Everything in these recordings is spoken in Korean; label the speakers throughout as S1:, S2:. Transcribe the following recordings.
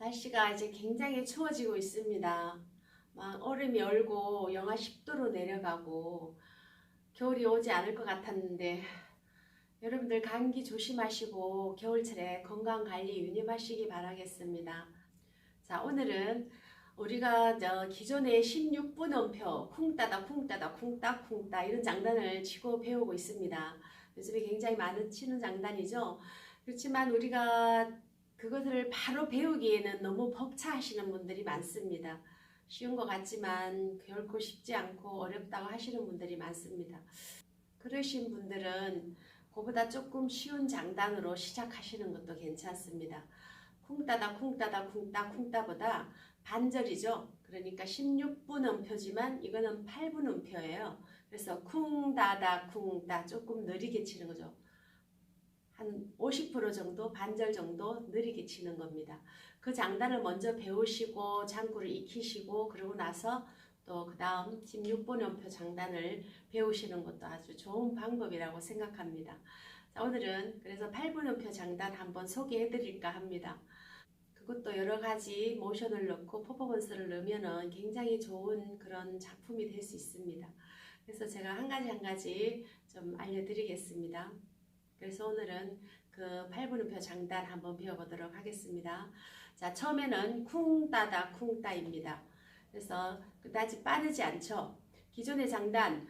S1: 날씨가 이제 굉장히 추워지고 있습니다. 막 얼음이 얼고 영하 10도로 내려가고 겨울이 오지 않을 것 같았는데 여러분들 감기 조심하시고 겨울철에 건강 관리 유념하시기 바라겠습니다. 자, 오늘은 우리가 저 기존의 16분 음표 쿵따다 쿵따다 쿵따 쿵따 이런 장단을 치고 배우고 있습니다. 요즘에 굉장히 많은 치는 장단이죠. 그렇지만 우리가 그것을 바로 배우기에는 너무 벅차하시는 분들이 많습니다. 쉬운 것 같지만 결코 쉽지 않고 어렵다고 하시는 분들이 많습니다. 그러신 분들은 그보다 조금 쉬운 장단으로 시작하시는 것도 괜찮습니다. 쿵따다 쿵따다 쿵따 쿵따보다 반절이죠. 그러니까 16분 음표지만 이거는 8분 음표예요. 그래서 쿵다다 쿵따 조금 느리게 치는 거죠. 한 50% 정도 반절 정도 느리게 치는 겁니다. 그 장단을 먼저 배우시고 장구를 익히시고 그러고 나서 또 그 다음 16번 음표 장단을 배우시는 것도 아주 좋은 방법이라고 생각합니다. 자, 오늘은 그래서 8분 음표 장단 한번 소개해 드릴까 합니다. 그것도 여러 가지 모션을 넣고 퍼포먼스를 넣으면은 굉장히 좋은 그런 작품이 될 수 있습니다. 그래서 제가 한 가지 한 가지 좀 알려드리겠습니다. 그래서 오늘은 그 8분 음표 장단 한번 배워보도록 하겠습니다. 자, 처음에는 쿵따다 쿵따입니다. 그래서 그다지 빠르지 않죠. 기존의 장단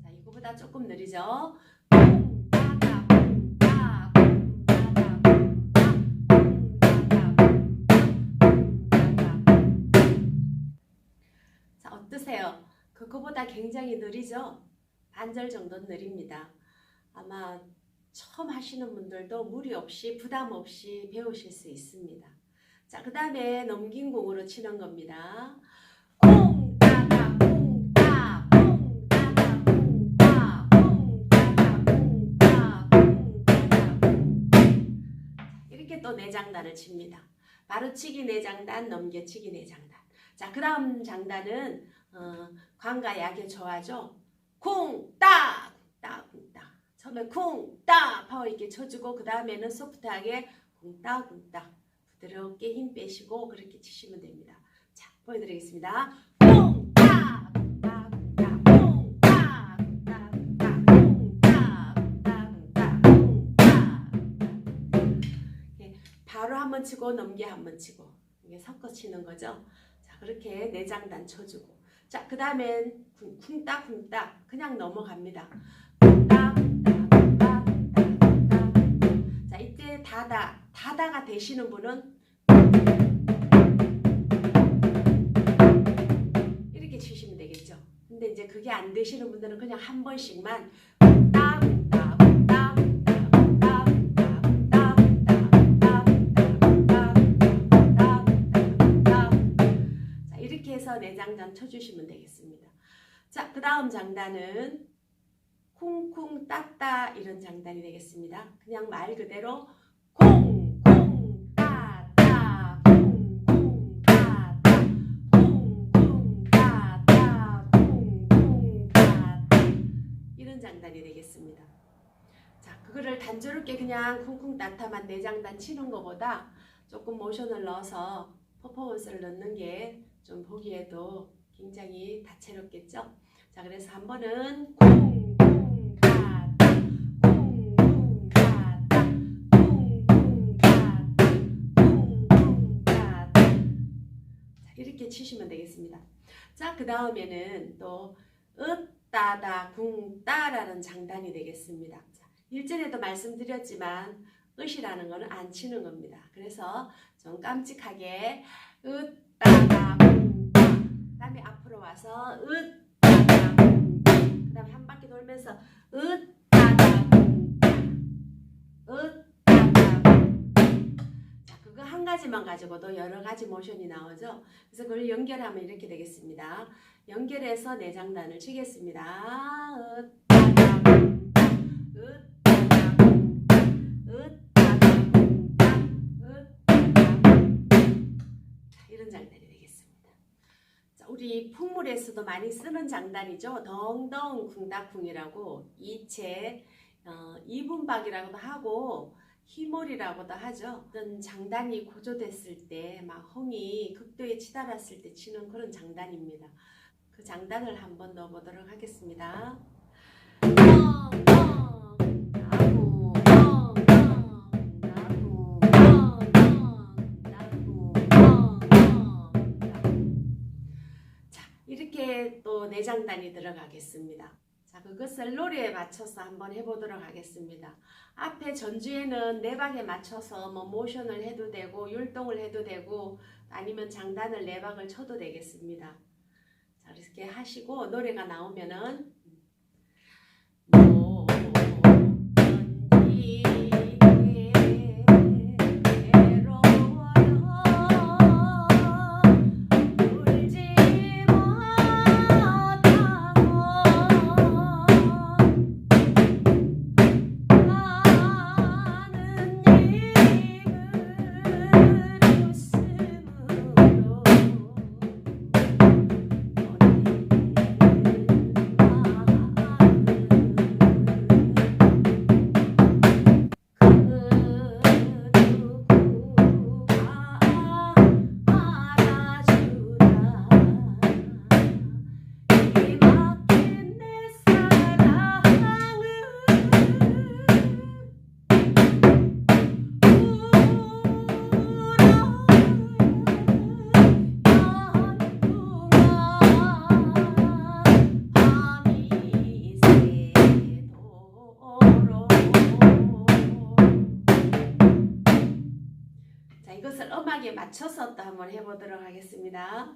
S1: 자, 이거보다 조금 느리죠. 어떠세요? 그거보다 굉장히 느리죠? 반절 정도 느립니다. 아마 처음 하시는 분들도 무리 없이 부담 없이 배우실 수 있습니다. 자, 그 다음에 넘긴 공으로 치는 겁니다. 콩 따다 콩 따, 콩 따다 콩 따, 콩 따다 콩 따, 콩 따다 콩 따. 이렇게 또 내장단을 칩니다. 바로 치기 내장단, 넘겨치기 내장단. 자, 그 다음 장단은 어, 관과 약의 저하죠. 쿵, 딱, 딱, 쿵딱. 처음에 쿵, 따, 파워 있게 쳐주고, 그 다음에는 소프트하게 쿵, 따, 쿵, 따. 부드럽게 힘 빼시고, 그렇게 치시면 됩니다. 자, 보여드리겠습니다. 쿵! 한번 치고 넘게 한 번 치고 이게 섞어 치는 거죠. 자 그렇게 내장단 쳐주고 자, 그 다음엔 쿵따 쿵따 그냥 넘어갑니다. 자, 이때 다다 다다가 되시는 분은 이렇게 치시면 되겠죠. 근데 이제 그게 안 되시는 분들은 그냥 한 번씩만 장단 쳐주시면 되겠습니다. 자, 그 다음 장단은 쿵쿵 따따 이런 장단이 되겠습니다. 그냥 말 그대로 콩콩 따따 콩콩 따따 콩콩 따따 콩콩 따따 이런 장단이 되겠습니다. 자, 그거를 단조롭게 그냥 쿵쿵 따따만 내장단 치는 것보다 조금 모션을 넣어서 퍼포먼스를 넣는 게 좀 보기에도 굉장히 다채롭겠죠? 자, 그래서 한 번은 쿵쿵 따따 쿵쿵 따따 쿵쿵 따따 쿵쿵 따따 자, 이렇게 치시면 되겠습니다. 자, 그 다음에는 또 으따다 쿵따라는 장단이 되겠습니다. 자, 일전에도 말씀드렸지만 으이라는 거는 안 치는 겁니다. 그래서 좀 깜찍하게 그 다음에 앞으로 와서 으따다 쿵따 그 다음에 한 바퀴 돌면서 으따다 쿵따 으따다 쿵따 자 그거 한 가지만 가지고도 여러 가지 모션이 나오죠. 그래서 그걸 연결하면 이렇게 되겠습니다. 연결해서 내장단을 치겠습니다. 으따다 쿵따 으따다 쿵따 으따다 쿵따 으따다 자, 이런. 자, 우리 풍물에서도 많이 쓰는 장단이죠. 덩덩 쿵닥쿵이라고 이체 어, 이분박이라고도 하고 희몰이라고도 하죠. 어떤 장단이 고조됐을 때 막 홍이 극도에 치달았을 때 치는 그런 장단입니다. 그 장단을 한번 넣어보도록 하겠습니다. 이렇게 또 내장단이 들어가겠습니다. 자, 그것을 노래에 맞춰서 한번 해보도록 하겠습니다. 앞에 전주에는 내박에 맞춰서 뭐 모션을 해도 되고 율동을 해도 되고 아니면 장단을 내박을 쳐도 되겠습니다. 자, 이렇게 하시고 노래가 나오면은 이것을 음악에 맞춰서 또 한번 해보도록 하겠습니다.